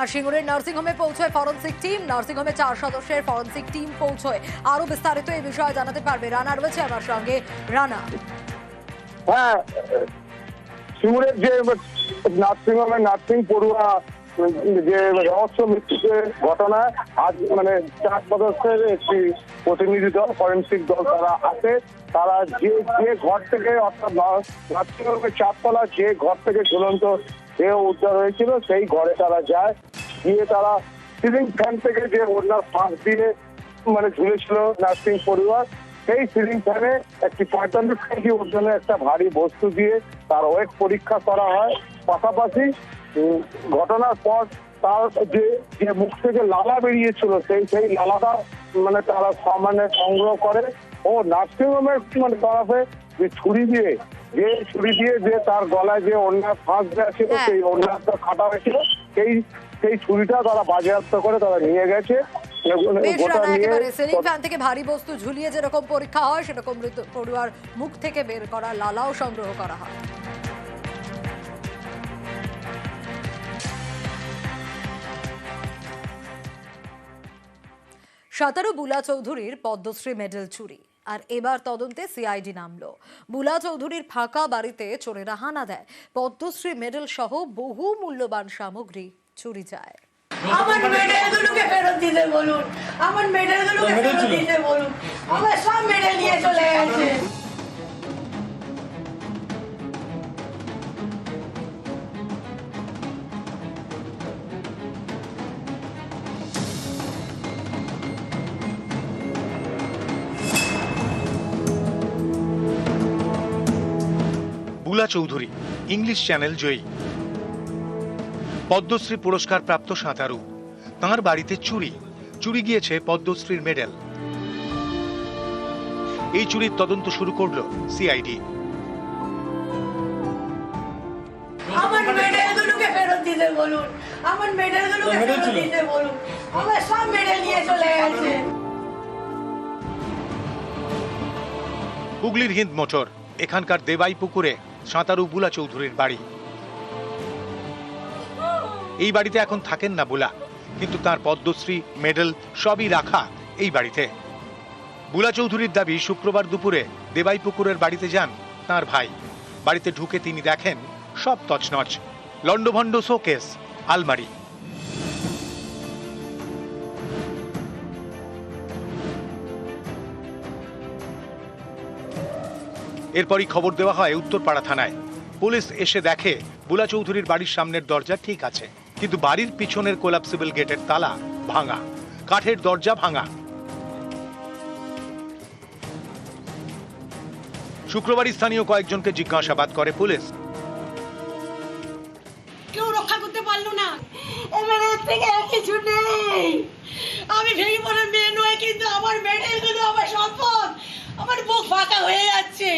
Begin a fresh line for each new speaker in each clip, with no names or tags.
আর সিঙ্গুরের নার্সিংহোমে পৌঁছয় forensic team. নার্সিংহোমে চার সদস্যের ফরেন্সিক টিম পৌঁছয়। আরও বিস্তারিত এই বিষয়ে জানাতে পারবে রানা রয়েছে আমার সঙ্গে। রানা।
হ্যাঁ সিঙ্গুরের যে নার্সিং হোমে নার্সিং পড়ুয়া, যে রহস্য মৃত্যুতে ঘটনা, আজ মানে চার সদস্যের একটি প্রতিনিধি দল, ফরেন্সিক দল তারা আছে। তারা যে যে ঘর থেকে অর্থাৎ চারতলা যে ঘর থেকে ঝুলন্ত দেহ উদ্ধার হয়েছিল, সেই ঘরে তারা যায়। গিয়ে তারা সিলিং ফ্যান থেকে যে ওনার ফাঁস দিয়ে মানে ঝুলেছিল নার্সিং পরিবার, সেই সিলিং ফ্যানে একটি পঁয়তাল্লিশ কেজি ওজনের একটা ভারী বস্তু দিয়ে তার ওয়েট পরীক্ষা করা হয়। পাশাপাশি ঘটনার পর তার যে যে মুখ থেকে লালা বেরিয়েছিল, সেই সেই লালাটা মানে তারা সামান্য সংগ্রহ করে ও নার্সিং হোমের মানে তরফে যে ছুরি দিয়ে যে ছুরি দিয়ে যে তার গলায় যে অন্যায় ফাঁস দেওয়া ছিল
হ্যাঁ।
সেই অন্যায়টা কাটা হয়েছিল সেই সেই ছুরিটা তারা বাজেয়াপ্ত করে তারা নিয়ে গেছে।
থেকে ভারী বস্তু ঝুলিয়ে যেরকম পরীক্ষা হয় সেরকম মৃত পড়ুয়ার মুখ থেকে বের করা লালাও সংগ্রহ করা হয়। সাঁতারু বুলা চৌধুরীর পদ্মশ্রী মেডেল চুরি। আর এবার তদন্তে সিআইডি নামলো। বুলা চৌধুরীর ফাঁকা বাড়িতে চোরেরা হানা দেয়। পদ্মশ্রী মেডেল সহ বহু মূল্যবান সামগ্রী চুরি যায়।
আমার মেডেলগুলোকে ফেরত দিতে বলুন। আমার মেডেলগুলোকে ফেরত দিতে বলুন। আমার সব মেডেল নিয়ে চলে গেছে।
বুলা চৌধুরী ইংলিশ চ্যানেল জয়ী। পদ্মশ্রী পুরস্কার প্রাপ্ত সাঁতারু তাঁর বাড়িতে চুরি চুরি গিয়েছে পদ্মশ্রীর মেডেল। এই চুরির তদন্ত শুরু করল সিআইডি
আমার মেডেলগুলোকে ফেরত দিতে বলুন আমার মেডেলগুলোকে ফেরত দিতে বলুন আমার সব মেডেল নিয়ে চলে গেছে।
হুগলির হিন্দ মোটর এখানকার দেবাই পুকুরে সাঁতারু বুলা চৌধুরীর বাড়ি। এই বাড়িতে এখন থাকেন না বুলা, কিন্তু তার পদ্মশ্রী, মেডেল সবই রাখা এই বাড়িতে। বুলা চৌধুরীর দাবি, শুক্রবার দুপুরে দেবাই পুকুরের বাড়িতে যান তার ভাই। বাড়িতে ঢুকে তিনি দেখেন সব তছনছ। লন্ডভন্ড শোকেস, আলমারি। এরপরই খবর দেওয়া হয় উত্তরপাড়া থানায়। পুলিশ এসে দেখে, বুলা চৌধুরীর বাড়ির সামনের দরজা ঠিক আছে, কিন্তু বাড়ির পিছনের কোলাপসিবল গেটের তালা ভাঙা, কাঠের দরজা ভাঙা। শুক্রবার স্থানীয় কয়েকজনকে জিজ্ঞাসাবাদ করে পুলিশ।
কেউ রক্ষা করতে পারল না। থেকে কিছু নেই। আমি ভেঙে পড়ে মেয়ে নয়, কিন্তু আমার মেডেলগুলো আমার সম্পদ। আমার বুক ফাঁকা হয়ে যাচ্ছে।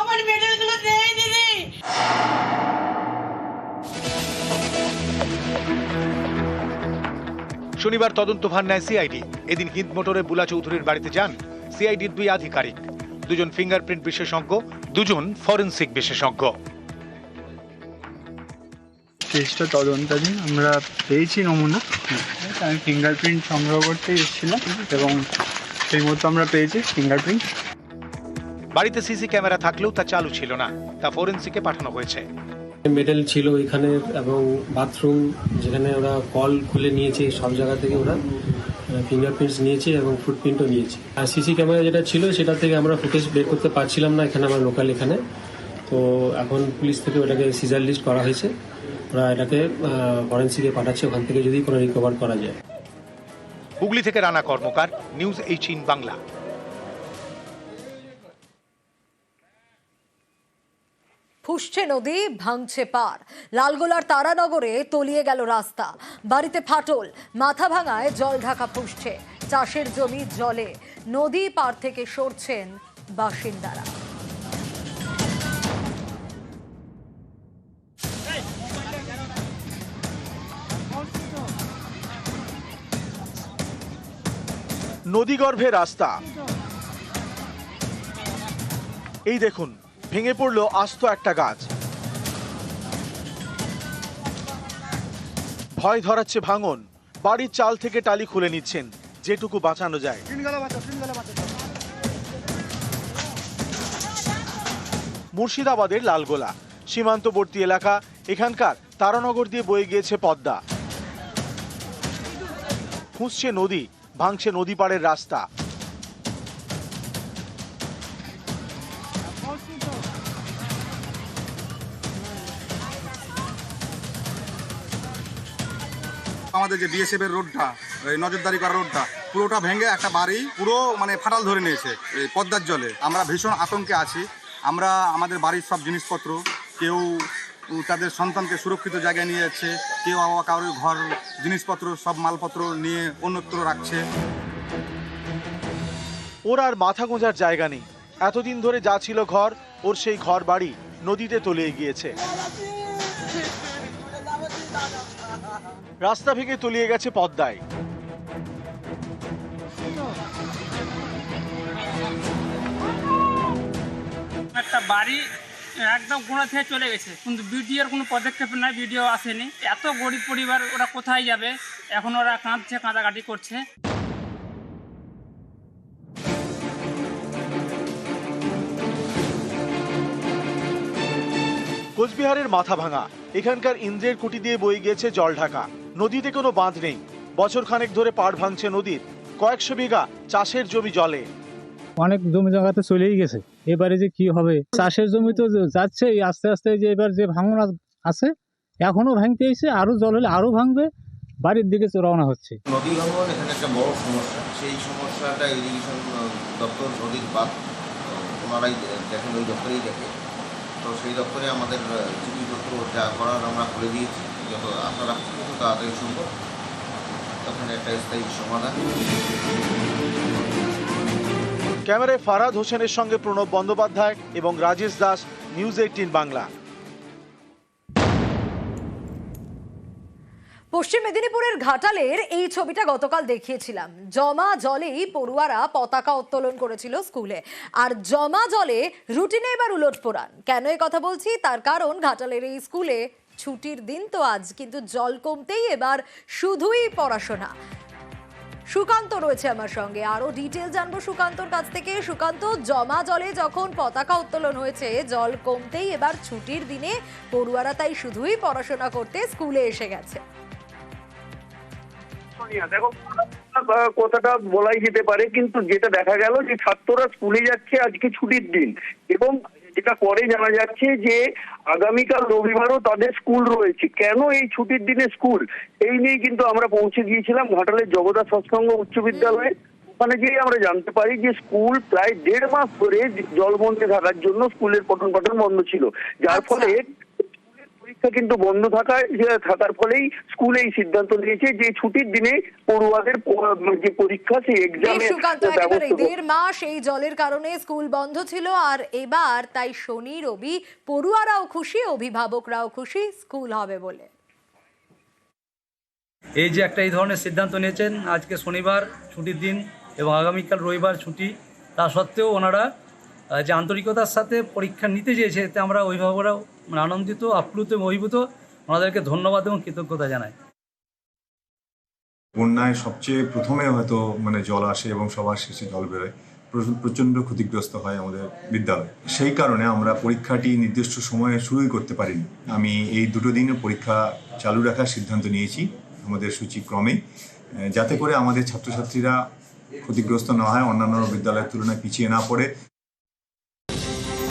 আমার মেডেলগুলো নেই দিদি।
শনিবার তদন্তভার নেয় সিআইডি। এদিন হিন্দ মোটরে বুলা চৌধুরীর বাড়িতে যান সিআইডির দুই আধিকারিক। দুজন ফিঙ্গারপ্রিন্ট বিশেষজ্ঞ দুজন ফরেনসিক বিশেষজ্ঞ।
কেসটা তদন্তাধীন আমরা পেয়েছি নমুনা। আমি ফিঙ্গারপ্রিন্ট সংগ্রহ করতে এসেছিলাম এবং সেই মতো আমরা পেয়েছি ফিঙ্গারপ্রিন্ট।
বাড়িতে সিসি ক্যামেরা থাকলেও তা চালু ছিল না। তা ফরেনসিকে পাঠানো হয়েছে।
মেডেল ছিল এখানে এবং বাথরুম যেখানে ওরা কল খুলে নিয়েছে সব জায়গা থেকে ওরা ফিঙ্গারপ্রিন্টস নিয়েছে এবং ফুটপ্রিন্টও নিয়েছে। আর সিসি ক্যামেরা যেটা ছিল সেটা থেকে আমরা ফুটেজ বের করতে পারছিলাম না এখানে আমার লোকাল এখানে। তো এখন পুলিশ থেকে ওটাকে সিজার লিস্ট করা হয়েছে। ওরা এটাকে ফরেন্সিকে পাঠাচ্ছে। ওখান থেকে যদি কোনো রিকভার করা যায়।
হুগলি থেকে রানা কর্মকার নিউজ এইচিন বাংলা।
ফুসছে নদী ভাঙছে পার। লালগোলার তারানগরে তলিয়ে গেল রাস্তা। বাড়িতে ফাটল, মাথা ভাঙায় জল ঢাকা ফুসছে চাষের জমি জলে, নদী পার থেকে সরছেন বাসিন্দারা।
নদীগর্ভে রাস্তা। এই দেখুন ভেঙে পড়ল আস্ত একটা গাছ। ভয় ধরাচ্ছে ভাঙন। বাড়ির চাল থেকে টালি খুলে নিচ্ছেন যেটুকু বাঁচানো যায়। মুর্শিদাবাদের লালগোলা সীমান্তবর্তী এলাকা এখানকার তারানগর দিয়ে বয়ে গিয়েছে পদ্মা। খুঁজছে নদী ভাঙছে নদী পাড়ের রাস্তা।
আমাদের যে বিএসএফ এর রোডটা এই নজরদারি করা রোডটা পুরোটা ভেঙে একটা বাড়ি, পুরো মানে ফাটাল ধরে নিয়েছে এই পদ্মার জলে। আমরা ভীষণ আতঙ্কে আছি। আমরা, আমাদের বাড়ির সব জিনিসপত্র, কেউ তাদের সন্তানকে সুরক্ষিত জায়গায় নিয়ে যাচ্ছে, কেউ আবার কারোর ঘর, জিনিসপত্র, সব মালপত্র নিয়ে অন্যত্র রাখছে।
ওর আর মাথা গোঁজার জায়গা নেই। এতদিন ধরে যা ছিল ঘর, ওর সেই ঘর বাড়ি নদীতে তলিয়ে গিয়েছে। রাস্তা ভেঙে তলিয়ে গেছে পদ্মায়।
একটা বাড়ি একদম গোড়া থেকে চলে গেছে। কিন্তু বিডিওর কোনো পদক্ষেপ নাই বিডিও আসেনি। এত গরিব পরিবার ওরা কোথায় যাবে? এখন ওরা কাঁদছে কাঁদাকাটি করছে।
কোচবিহারের মাথা ভাঙা। এখানকার ইন্দ্রের কুটি দিয়ে বয়ে গিয়েছে জল ঢাকা। নদীতে কোনো বাঁধ নেই। বছর খানেক ধরে পাড় ভাঙছে নদীর। কয়েকশো বিঘা চাষের জমি জলে।
অনেক জমি জায়গাতে চলেই গেছে। এবারে যে কি হবে? চাষের জমি তো যাচ্ছে আস্তে আস্তে যে এবার যে ভাঙন আছে এখনও ভাঙতে এসে আরও জল হলে আরও ভাঙবে। বাড়ির দিকে রওনা হচ্ছে।
নদী ভাঙন এখানে একটা বড় সমস্যা। সেই সমস্যাটা ইরিগেশন দপ্তর নদীর বাদ ওনারাই দেখেন ওই দপ্তরেই দেখে। তো সেই দপ্তরে আমাদের চিঠিপত্র যা করার আমরা করে দিয়েছি। যত আশা রাখছি তাড়াতাড়ি সম্ভব তখন একটা স্থায়ী সমাধান।
ক্যামেরায় ফারাদ হোসেনের সঙ্গে প্রণব বন্দ্যোপাধ্যায় এবং রাজেশ দাস নিউজ এইটিন বাংলা।
পশ্চিম মেদিনীপুরের ঘাটালের এই ছবিটা গতকাল দেখিয়েছিলাম। জমা জলেই পড়ুয়ারা পতাকা উত্তোলন করেছিল স্কুলে। আর জমা জলে রুটিনে এবার উলট পোড়ান কেন এ কথা বলছি? তার কারণ ঘাটালের এই স্কুলে ছুটির দিন তো আজ, কিন্তু জল কমতেই এবার শুধুই পড়াশোনা। সুকান্ত রয়েছে আমার সঙ্গে। আরও ডিটেল জানব সুকান্তর কাছ থেকে। সুকান্ত, জমা জলে যখন পতাকা উত্তোলন হয়েছে, জল কমতেই এবার ছুটির দিনে পড়ুয়ারা তাই শুধুই পড়াশোনা করতে স্কুলে এসে গেছে।
কথাটা বলাই যেতে পারে, কিন্তু যেটা দেখা গেল যে ছাত্ররা স্কুলে যাচ্ছে আজকে ছুটির দিন এবং যেটা পরে জানা যাচ্ছে যে আগামীকাল রবিবারও তাদের স্কুল রয়েছে। কেন এই ছুটির দিনে স্কুল? এই নিয়ে কিন্তু আমরা পৌঁছে গিয়েছিলাম ঘাটালের জগদা সৎসঙ্গ উচ্চ বিদ্যালয়ে। মানে গিয়ে আমরা জানতে পারি যে স্কুল প্রায় দেড় মাস ধরে জলবন্দী থাকার জন্য স্কুলের পঠন পাঠন বন্ধ ছিল। যার
আচ্ছা।
ফলে পরীক্ষা কিন্তু বন্ধ থাকায় যে থাকার ফলেই স্কুল এই সিদ্ধান্ত নিয়েছে যে ছুটির দিনে পড়ুয়াদের যে পরীক্ষা সেই এক্সামে।
দেড় মাস এই জলের কারণে স্কুল বন্ধ ছিল আর এবার তাই শনি রবি পড়ুয়ারাও খুশি অভিভাবকরাও খুশি স্কুল হবে বলে
এই যে একটা এই ধরনের সিদ্ধান্ত নিয়েছেন আজকে শনিবার ছুটির দিন এবং আগামীকাল রবিবার ছুটি তা সত্ত্বেও ওনারা যে আন্তরিকতার সাথে পরীক্ষা নিতে চেয়েছে, এতে আমরা অভিভাবকরাও মানে আনন্দিত, আপ্লুত এবং অভিভূত। ওনাদেরকে ধন্যবাদ এবং কৃতজ্ঞতা জানাই।
বন্যায় সবচেয়ে প্রথমে হয়তো মানে জল আসে এবং সবার শেষে জল বেরোয়। প্র- প্রচণ্ড ক্ষতিগ্রস্ত হয় আমাদের বিদ্যালয়। সেই কারণে আমরা পরীক্ষাটি নির্দিষ্ট সময়ে শুরুই করতে পারিনি। আমি এই দুটো দিনে পরীক্ষা চালু রাখার সিদ্ধান্ত নিয়েছি আমাদের সূচিক্রমে যাতে করে আমাদের ছাত্রছাত্রীরা ক্ষতিগ্রস্ত না হয়, অন্যান্য বিদ্যালয়ের তুলনায় পিছিয়ে না পড়ে।